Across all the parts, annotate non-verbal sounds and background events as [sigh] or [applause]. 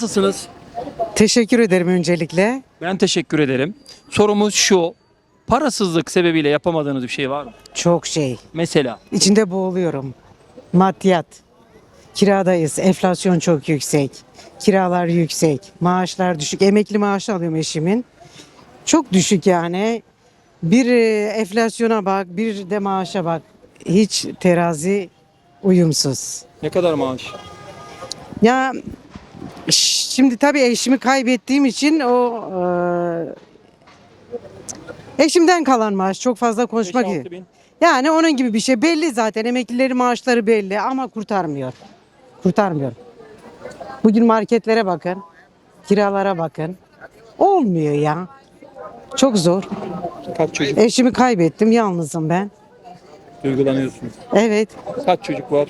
Nasılsınız? Teşekkür ederim öncelikle. Ben teşekkür ederim. Sorumuz şu. Parasızlık sebebiyle yapamadığınız bir şey var mı? Çok şey. Mesela. İçinde boğuluyorum. Maddiyat. Kiradayız. Enflasyon çok yüksek. Kiralar yüksek. Maaşlar düşük. Emekli maaşı alıyorum eşimin. Çok düşük yani. Bir e, enflasyona bak, bir de maaşa bak. Hiç terazi uyumsuz. Ne kadar maaş? Ya şimdi tabii eşimi kaybettiğim için o e, eşimden kalan maaş çok fazla konuşmak 5-6 gibi. bin. Yani onun gibi bir şey belli zaten emeklilerin maaşları belli ama kurtarmıyor. Kurtarmıyor. Bugün marketlere bakın. Kiralara bakın. Olmuyor ya. Çok zor. Kaç çocuk Eşimi kaybettim. Yalnızım ben. duygulanıyorsunuz? Evet. Kaç çocuk var?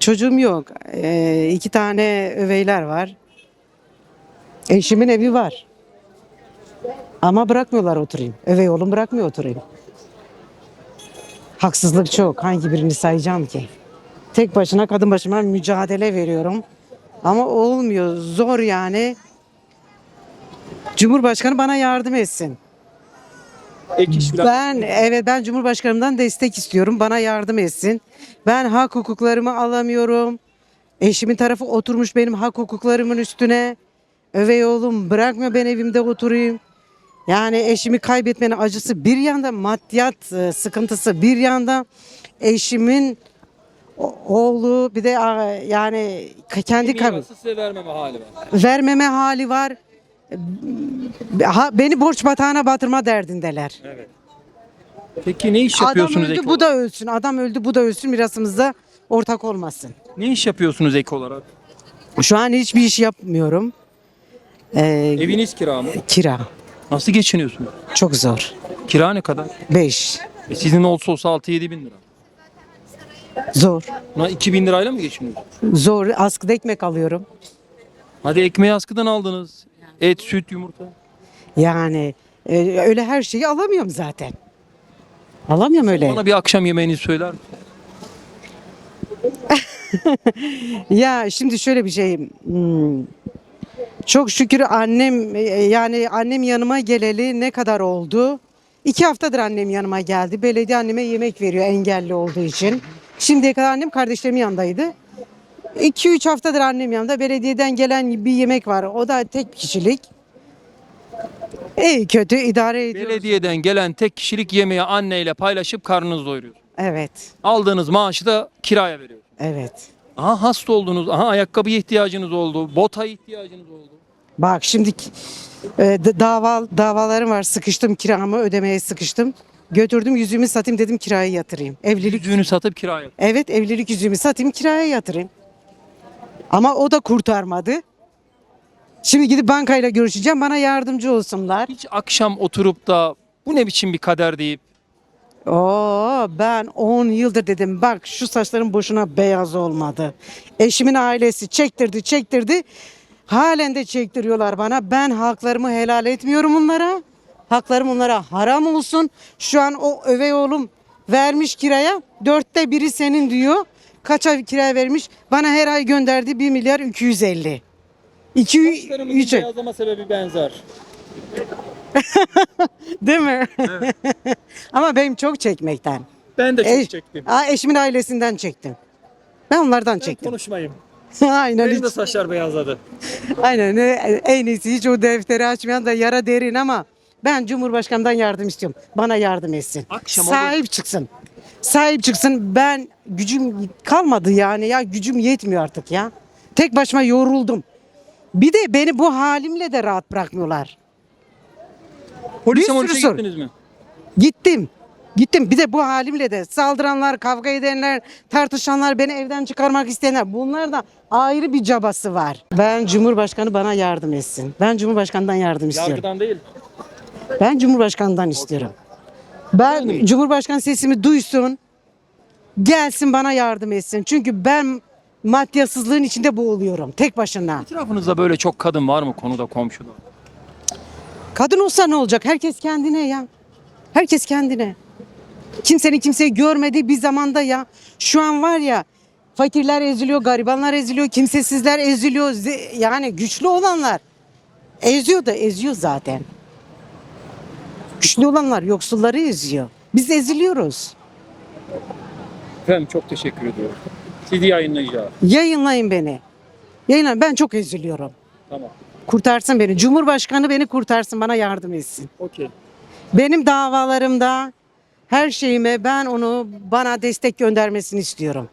Çocuğum yok. Ee, iki tane öveyler var. Eşimin evi var. Ama bırakmıyorlar oturayım. Övey oğlum bırakmıyor oturayım. Haksızlık çok. Hangi birini sayacağım ki? Tek başına kadın başıma mücadele veriyorum. Ama olmuyor. Zor yani. Cumhurbaşkanı bana yardım etsin. Ek iş falan. Ben evet ben Cumhurbaşkanımdan destek istiyorum. Bana yardım etsin. Ben hak hukuklarımı alamıyorum. Eşimin tarafı oturmuş benim hak hukuklarımın üstüne. Övey oğlum bırakmıyor ben evimde oturayım. Yani eşimi kaybetmenin acısı bir yanda maddiyat e, sıkıntısı bir yanda eşimin oğlu bir de yani kendi kab- Mirası size vermeme hali var. vermeme hali var. Ha, beni borç batağına batırma derdindeler. Evet. Peki ne iş Adam yapıyorsunuz öldü ek bu olarak? da ölsün. Adam öldü bu da ölsün mirasımızda ortak olmasın. Ne iş yapıyorsunuz ek olarak? Şu an hiçbir iş yapmıyorum. Ee, Eviniz kira mı? kira Nasıl geçiniyorsunuz? çok zor. Kira ne kadar? 5 E sizin olsa olsa 6-7 bin lira. zor. Buna 2 bin lirayla mı geçiniyorsunuz? Zor. Askıda ekmek alıyorum. Hadi ekmeği askıdan aldınız. Et, süt, yumurta. Yani e, öyle her şeyi alamıyorum zaten. Alamıyorum öyle. Bana bir akşam yemeğini söyler misin? [laughs] Ya şimdi şöyle bir şey. hmm, Çok şükür annem e, yani annem yanıma geleli ne kadar oldu? İki haftadır annem yanıma geldi. Belediye anneme yemek veriyor engelli olduğu için. Şimdiye kadar annem kardeşlerimin yanındaydı. 2-3 haftadır annem yanında. Belediyeden gelen bir yemek var. O da tek kişilik. İyi kötü idare ediyoruz. Belediyeden gelen tek kişilik yemeği anneyle paylaşıp karnınızı doyuruyorsunuz. Evet. Aldığınız maaşı da kiraya veriyorsunuz. Evet. Aha hasta oldunuz. Aha ayakkabıya ihtiyacınız oldu. Bota ihtiyacınız oldu. Bak şimdi e, dava davalarım var. Sıkıştım kiramı ödemeye sıkıştım. Götürdüm yüzüğümü satayım dedim kiraya yatırayım. Evlilik Yüzüğünü satıp kiraya. evet evlilik yüzüğümü satayım kiraya yatırayım. Ama o da kurtarmadı. Şimdi gidip bankayla görüşeceğim bana yardımcı olsunlar. Hiç akşam oturup da bu ne biçim bir kader deyip Oo ben 10 yıldır dedim bak şu saçlarım boşuna beyaz olmadı. Eşimin ailesi çektirdi çektirdi. Halen de çektiriyorlar bana. Ben haklarımı helal etmiyorum onlara. Haklarım onlara haram olsun. Şu an o övey oğlum vermiş kiraya. Dörtte biri senin diyor. Kaça kiraya vermiş? Bana her ay gönderdi 1 milyar 250. 2 3 beyazlama sebebi benzer. [laughs] değil mi? [laughs] Ama benim çok çekmekten. Ben de çok Eş- çektim. Aa, eşimin ailesinden çektim. Ben onlardan çektim. Konuşmayayım. [laughs] aynen. Benim de Hiç, saçlar beyazladı. aynen. En iyisi hiç o defteri açmayan da yara derin ama ben Cumhurbaşkanımdan yardım istiyorum. Bana yardım etsin. Akşam Sahip çıksın. Sahip çıksın. Ben gücüm kalmadı yani ya gücüm yetmiyor artık ya. Tek başıma yoruldum. Bir de beni bu halimle de rahat bırakmıyorlar. Polise sürü molise gittiniz mi? Gittim. Gittim. Bir de bu halimle de saldıranlar, kavga edenler, tartışanlar, beni evden çıkarmak isteyenler. Bunlar da ayrı bir cabası var. Ben Cumhurbaşkanı bana yardım etsin. Ben Cumhurbaşkanından yardım istiyorum. Yargıdan değil. Ben Cumhurbaşkanından istiyorum. Ben Cumhurbaşkanı sesimi duysun. Gelsin bana yardım etsin. Çünkü ben maddiyasızlığın içinde boğuluyorum tek başına. Etrafınızda böyle çok kadın var mı konuda komşuda? Kadın olsa ne olacak? Herkes kendine ya. Herkes kendine. Kimsenin kimseyi görmediği bir zamanda ya. Şu an var ya Fakirler eziliyor, garibanlar eziliyor, kimsesizler eziliyor. Yani güçlü olanlar eziyor da eziyor zaten. Güçlü olanlar yoksulları eziyor. Biz eziliyoruz. Efendim çok teşekkür ediyorum. Sizi yayınlayacağım. Yayınlayın beni. Yayınlayın. Ben çok eziliyorum. Tamam. Kurtarsın beni. Cumhurbaşkanı beni kurtarsın, bana yardım etsin. Okey. Benim davalarımda her şeyime ben onu bana destek göndermesini istiyorum.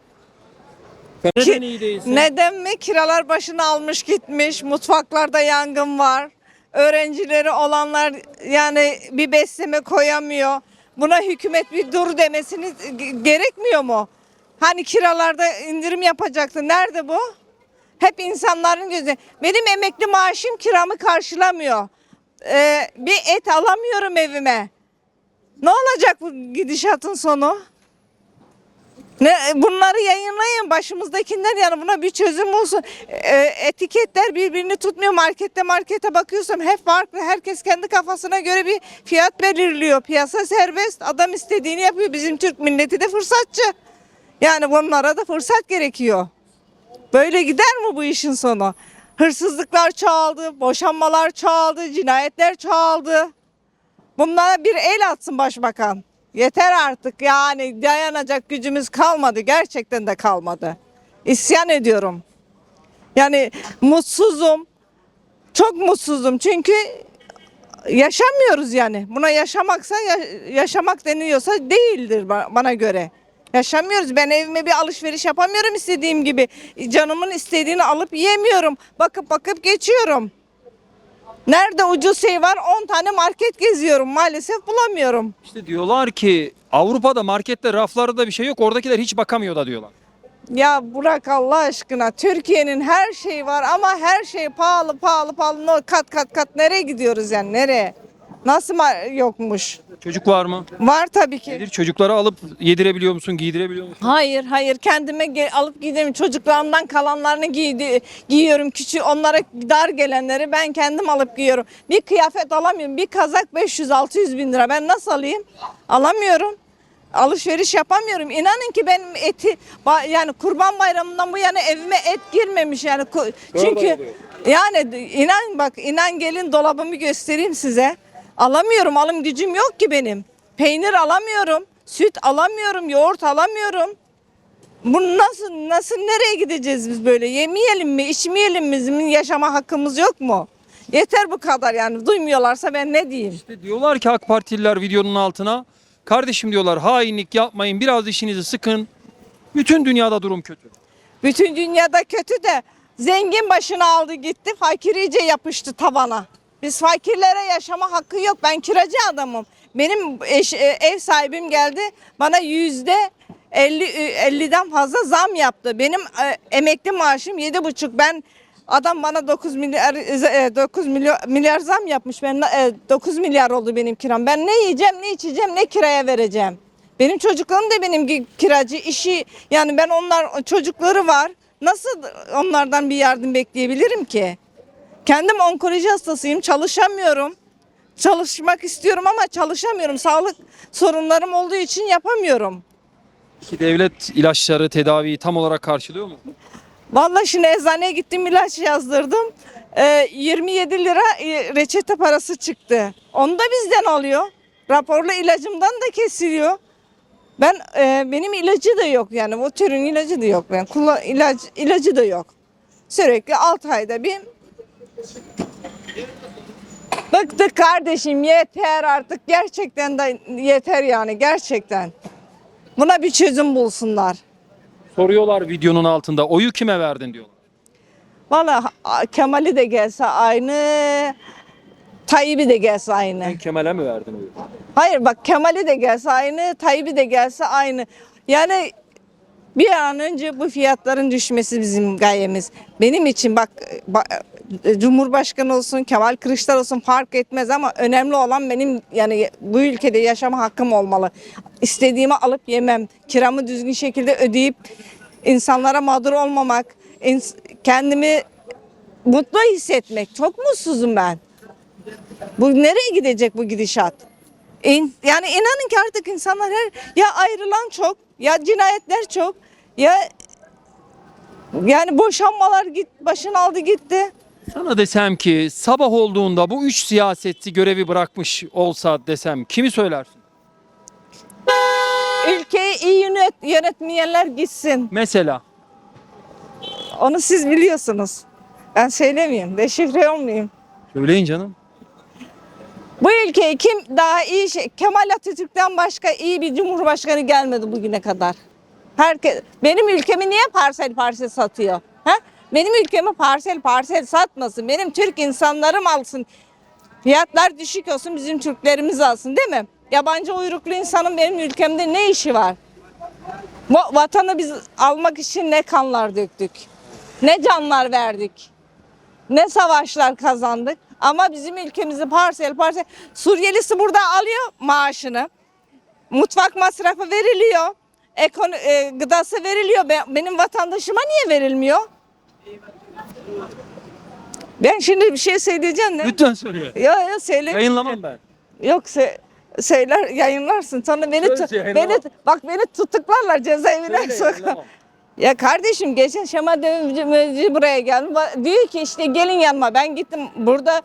Neden iyi değilsin? Neden mi? Kiralar başını almış gitmiş. Mutfaklarda yangın var. Öğrencileri olanlar yani bir besleme koyamıyor. Buna hükümet bir dur demesini ge- gerekmiyor mu? Hani kiralarda indirim yapacaktı. Nerede bu? Hep insanların gözü. Benim emekli maaşım kiramı karşılamıyor. Ee, bir et alamıyorum evime. Ne olacak bu gidişatın sonu? Ne bunları yayınlayın başımızdakiler yani buna bir çözüm olsun. Ee, etiketler birbirini tutmuyor. Markette markete bakıyorsam hep farklı. Herkes kendi kafasına göre bir fiyat belirliyor. Piyasa serbest. Adam istediğini yapıyor. Bizim Türk milleti de fırsatçı. Yani bunlara da fırsat gerekiyor. Böyle gider mi bu işin sonu? Hırsızlıklar çoğaldı, boşanmalar çoğaldı, cinayetler çoğaldı. Bunlara bir el atsın başbakan. Yeter artık yani dayanacak gücümüz kalmadı. Gerçekten de kalmadı. İsyan ediyorum. Yani mutsuzum. Çok mutsuzum çünkü yaşamıyoruz yani. Buna yaşamaksa ya- yaşamak deniyorsa değildir ba- bana göre. Yaşamıyoruz. Ben evime bir alışveriş yapamıyorum istediğim gibi. Canımın istediğini alıp yiyemiyorum. Bakıp bakıp geçiyorum. Nerede ucuz şey var 10 tane market geziyorum. Maalesef bulamıyorum. İşte diyorlar ki Avrupa'da markette raflarda bir şey yok. Oradakiler hiç bakamıyor da diyorlar. Ya bırak Allah aşkına. Türkiye'nin her şeyi var ama her şey pahalı pahalı pahalı. Kat kat kat nereye gidiyoruz yani nereye? Nasıl ma- yokmuş? Çocuk var mı? Var tabii ki. Nedir? Çocuklara alıp yedirebiliyor musun? Giydirebiliyor musun? Hayır hayır kendime ge- alıp giderim çocuklarımdan kalanlarını giydi, giyiyorum küçük onlara dar gelenleri ben kendim alıp giyiyorum. Bir kıyafet alamıyorum bir kazak 500-600 bin lira ben nasıl alayım alamıyorum. Alışveriş yapamıyorum. İnanın ki benim eti ba- yani kurban bayramından bu yana evime et girmemiş yani. Ku- Çünkü yani inan bak inan gelin dolabımı göstereyim size. Alamıyorum alım gücüm yok ki benim. Peynir alamıyorum. Süt alamıyorum. Yoğurt alamıyorum. Bu nasıl nasıl nereye gideceğiz biz böyle? Yemeyelim mi, içmeyelim mi? Bizim yaşama hakkımız yok mu? Yeter bu kadar yani. Duymuyorlarsa ben ne diyeyim? İşte diyorlar ki AK Partililer videonun altına kardeşim diyorlar hainlik yapmayın biraz dişinizi sıkın. Bütün dünyada durum kötü. Bütün dünyada kötü de zengin başını aldı gitti. Fakir iyice yapıştı tavana. Biz fakirlere yaşama hakkı yok. Ben kiracı adamım. Benim eş- e, ev sahibim geldi bana yüzde 50 e, 50'den fazla zam yaptı. Benim e, emekli maaşım yedi buçuk. Ben adam bana 9 milyar e, 9 milyar, milyar zam yapmış. Ben e, 9 milyar oldu benim kiram. Ben ne yiyeceğim, ne içeceğim, ne kiraya vereceğim? Benim çocuklarım da benim kiracı işi yani ben onlar çocukları var. Nasıl onlardan bir yardım bekleyebilirim ki? Kendim onkoloji hastasıyım, çalışamıyorum. Çalışmak istiyorum ama çalışamıyorum. Sağlık sorunlarım olduğu için yapamıyorum. Ki devlet ilaçları tedaviyi tam olarak karşılıyor mu? Vallahi şimdi eczaneye gittim ilaç yazdırdım. Ee, 27 lira e, reçete parası çıktı. Onu da bizden alıyor. Raporlu ilacımdan da kesiliyor. Ben e, benim ilacı da yok yani bu türün ilacı da yok. Ben kullan ilaç ilacı da yok. Sürekli 6 ayda bir Bıktık kardeşim yeter artık gerçekten de yeter yani gerçekten. Buna bir çözüm bulsunlar. Soruyorlar videonun altında oyu kime verdin diyorlar. Valla Kemal'i de gelse aynı, Tayyip'i de gelse aynı. Sen Kemal'e mi verdin oyu? Hayır bak Kemal'i de gelse aynı, Tayyip'i de gelse aynı. Yani bir an önce bu fiyatların düşmesi bizim gayemiz. Benim için bak ba- e, Cumhurbaşkanı olsun, Kemal Kılıçdaroğlu olsun fark etmez ama önemli olan benim yani bu ülkede yaşama hakkım olmalı. İstediğimi alıp yemem, kiramı düzgün şekilde ödeyip insanlara mağdur olmamak, kendimi mutlu hissetmek. Çok mutsuzum ben. Bu nereye gidecek bu gidişat? İn- yani inanın ki artık insanlar her ya ayrılan çok ya cinayetler çok ya Yani boşanmalar git başını aldı gitti. Sana desem ki sabah olduğunda bu üç siyasetçi görevi bırakmış olsa desem kimi söylersin? Ülkeyi iyi yönet, yönetmeyenler gitsin. Mesela Onu siz biliyorsunuz. Ben söylemeyeyim, deşifre olmayayım. söyleyin canım. Bu ülkeyi kim daha iyi şey, Kemal Atatürk'ten başka iyi bir cumhurbaşkanı gelmedi bugüne kadar. Herkes benim ülkemi niye parsel parsel satıyor? Benim ülkemi parsel parsel satmasın. Benim Türk insanlarım alsın. Fiyatlar düşük olsun bizim Türklerimiz alsın değil mi? Yabancı uyruklu insanın benim ülkemde ne işi var? Vatanı biz almak için ne kanlar döktük. Ne canlar verdik. Ne savaşlar kazandık. Ama bizim ülkemizi parsel parsel Suriyelisi burada alıyor maaşını. Mutfak masrafı veriliyor. Ekon e, gıdası veriliyor. Be- benim vatandaşıma niye verilmiyor? Ben şimdi bir şey söyleyeceğim de. Lütfen söyle. Ya ya söyle. Yayınlamam ben. Yok se- söyler yayınlarsın. Sonra beni Söz tu- yayınlamam. beni bak beni tutuklarlar cezaevine Söyle, sokar. yayınlamam. Ya kardeşim geçen Şema Dövmeci buraya geldi. Ba- Diyor ki işte gelin yanıma. Ben gittim burada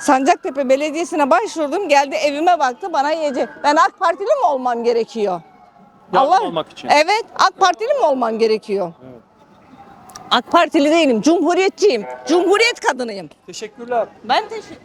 Sancaktepe Belediyesi'ne başvurdum. Geldi evime baktı bana yiyecek. Ben AK Partili mi olmam gerekiyor? Yardım almak için. Evet AK Partili mi olmam gerekiyor? AK Partili değilim. Cumhuriyetçiyim. Cumhuriyet kadınıyım. Teşekkürler. Ben teşekkür